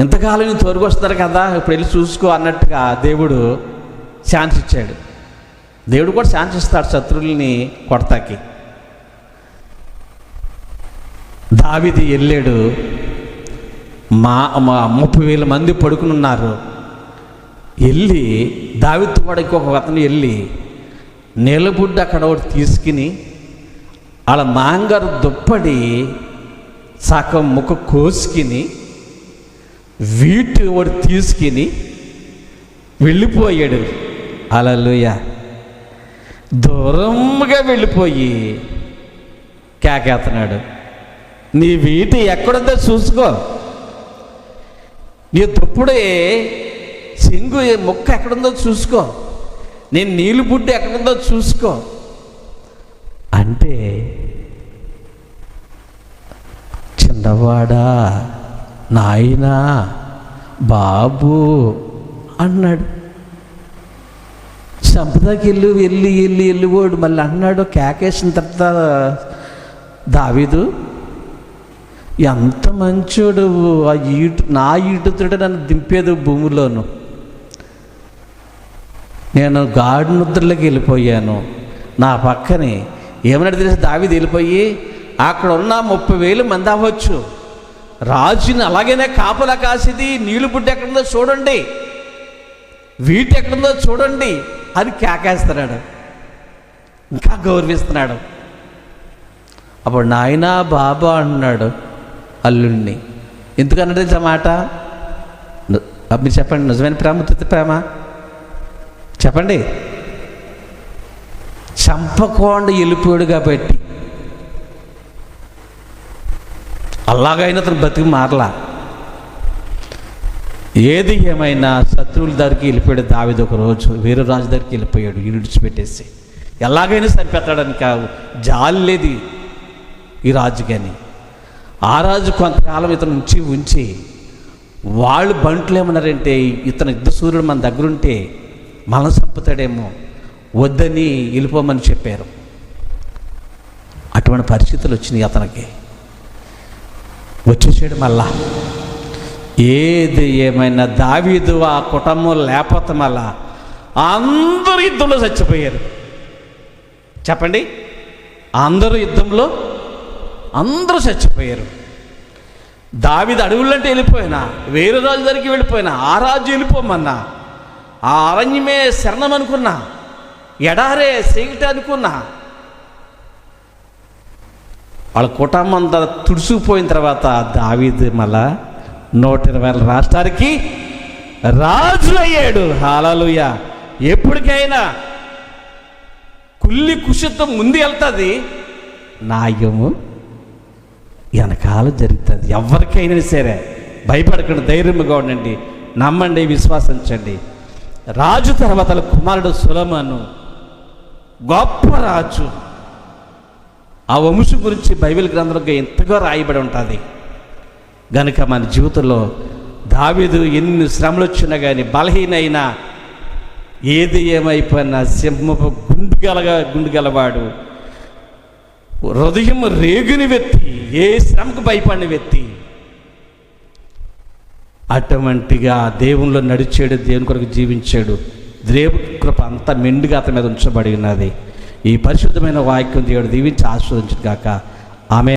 ఇంతకాలం నేను తోరుకొస్తారు కదా ఇప్పుడు వెళ్ళి చూసుకో అన్నట్టుగా దేవుడు ఛాన్స్ ఇచ్చాడు. దేవుడు కూడా ఛాన్స్ ఇస్తాడు శత్రువుల్ని కొడతాకి. దావిది వెళ్ళాడు. మా మా ముప్పై వేల మంది పడుకుని ఉన్నారు. వెళ్ళి దావితో కూడా ఇంకొక అతను వెళ్ళి నీళ్ళబుడ్డ అక్కడ ఒకటి తీసుకుని వాళ్ళ మాంగారు దుప్పడి సగం ముఖ కోసుకుని వీటి వాడు తీసుకుని వెళ్ళిపోయాడు. అలలుయ దూరంగా వెళ్ళిపోయి కేకేస్తున్నాడు నీ వీటి ఎక్కడుందో చూసుకో. నీ తప్పుడే సింగు ముక్క ఎక్కడుందో చూసుకో. నేను నీళ్ళు బుడ్డి ఎక్కడుందో చూసుకో. అంటే చిన్నవాడా? నాయనా బాబు అన్నాడు. సంపదకి వెళ్ళి వెళ్ళి వెళ్ళి వెళ్ళిపోడు. మళ్ళీ అన్నాడు కేకేసిన తర్వాత దావీదు ఎంత మంచోడు ఆ ఈటు నా ఈటుతుడు నన్ను దింపేది భూమిలోను. నేను గాడి ముద్రలోకి వెళ్ళిపోయాను. నా పక్కనే ఏమన్నా తెలిసి? దావి వెళ్ళిపోయి అక్కడ ఉన్న ముప్పై వేలు మంది అవ్వచ్చు రాజుని అలాగనే కాపలా కాసిది నీళ్ళు బుడ్డ ఎక్కడుందో చూడండి. వీటి ఎక్కడుందో చూడండి అని కేకేస్తున్నాడు. ఇంకా గౌరవిస్తున్నాడు. అప్పుడు నాయన బాబా అన్నాడు అల్లుడిని ఎందుకన్నాడు తెలుసా మాట? మీరు చెప్పండి నిజమైన ప్రేమ ఉత్తిత ప్రేమ? చెప్పండి. చంపకోండ వెళ్ళిపోయాడు కాబట్టి అలాగైనా అతను బతికి మారలా. ఏది ఏమైనా శత్రువుల దగ్గరికి వెళ్ళిపోయాడు. దావిది ఒక రోజు వేరే రాజు దగ్గరికి వెళ్ళిపోయాడు. ఈ విడిచిపెట్టేసి. ఎలాగైనా సరిపెట్టాడని జాలి లేదు ఈ రాజు కానీ ఆ రాజు కొంతకాలం ఇతను ఉంచి ఉంచి వాళ్ళు బంట్లు ఏమన్నారంటే ఇతను యుద్ధ సూర్యుడు మన దగ్గరుంటే మనం చంపుతాడేమో. వద్దని వెళ్ళిపోమని చెప్పారు. అటువంటి పరిస్థితులు వచ్చినాయి అతనికి. వచ్చేసాడు మళ్ళా ఏది ఏమైనా దావీదు ఆ కుటుంబం లేకపోతే మళ్ళా అందరూ యుద్ధంలో చచ్చిపోయారు. చెప్పండి? అందరూ యుద్ధంలో అందరూ చచ్చిపోయారు. దావిది అడవులంటే వెళ్ళిపోయినా వేరే రాజు దగ్గరికి వెళ్ళిపోయినా ఆ రాజు వెళ్ళిపోమన్నా ఆ అరణ్యమే శరణం అనుకున్నా ఎడారే సేగిట అనుకున్నా వాళ్ళ కుటుంబం అంతా తుడుచుకుపోయిన తర్వాత దావీదు మళ్ళా నూట ఇరవై రాష్ట్రానికి రాజు అయ్యాడు. హాలలుయ. ఎప్పటికైనా కుల్లి కుషిత్వం ముందు వెళ్తుంది. నాయము వెనకాల జరుగుతుంది. ఎవరికైనా సరే భయపడకుండా ధైర్యంగా ఉండండి నమ్మండి విశ్వాసించండి. రాజు తర్వాత కుమారుడు సులమను గొప్ప రాజు. ఆ వంశం గురించి బైబిల్ గ్రంథంలో ఎంతగా రాయబడి ఉంటుంది. గనుక మన జీవితంలో దావీదు ఎన్ని శ్రమలు వచ్చినా కానీ బలహీనైనా ఏది ఏమైపోయినా సింహపు గుండు గలగా గుండు గలవాడు హృదయం రేగుని వ్యక్తి ఏ శ్రమకు భయపడిన వ్యక్తి. అటువంటిగా దేవునిలో నడిచాడు దేవుని కొరకు జీవించాడు దేవు కృప అంతా మెండుగా అతని మీద ఉంచబడి ఉన్నది. ఈ పరిశుద్ధమైన వాక్యం దేవుడు దీవించి ఆస్వాదించుగాక ఆమె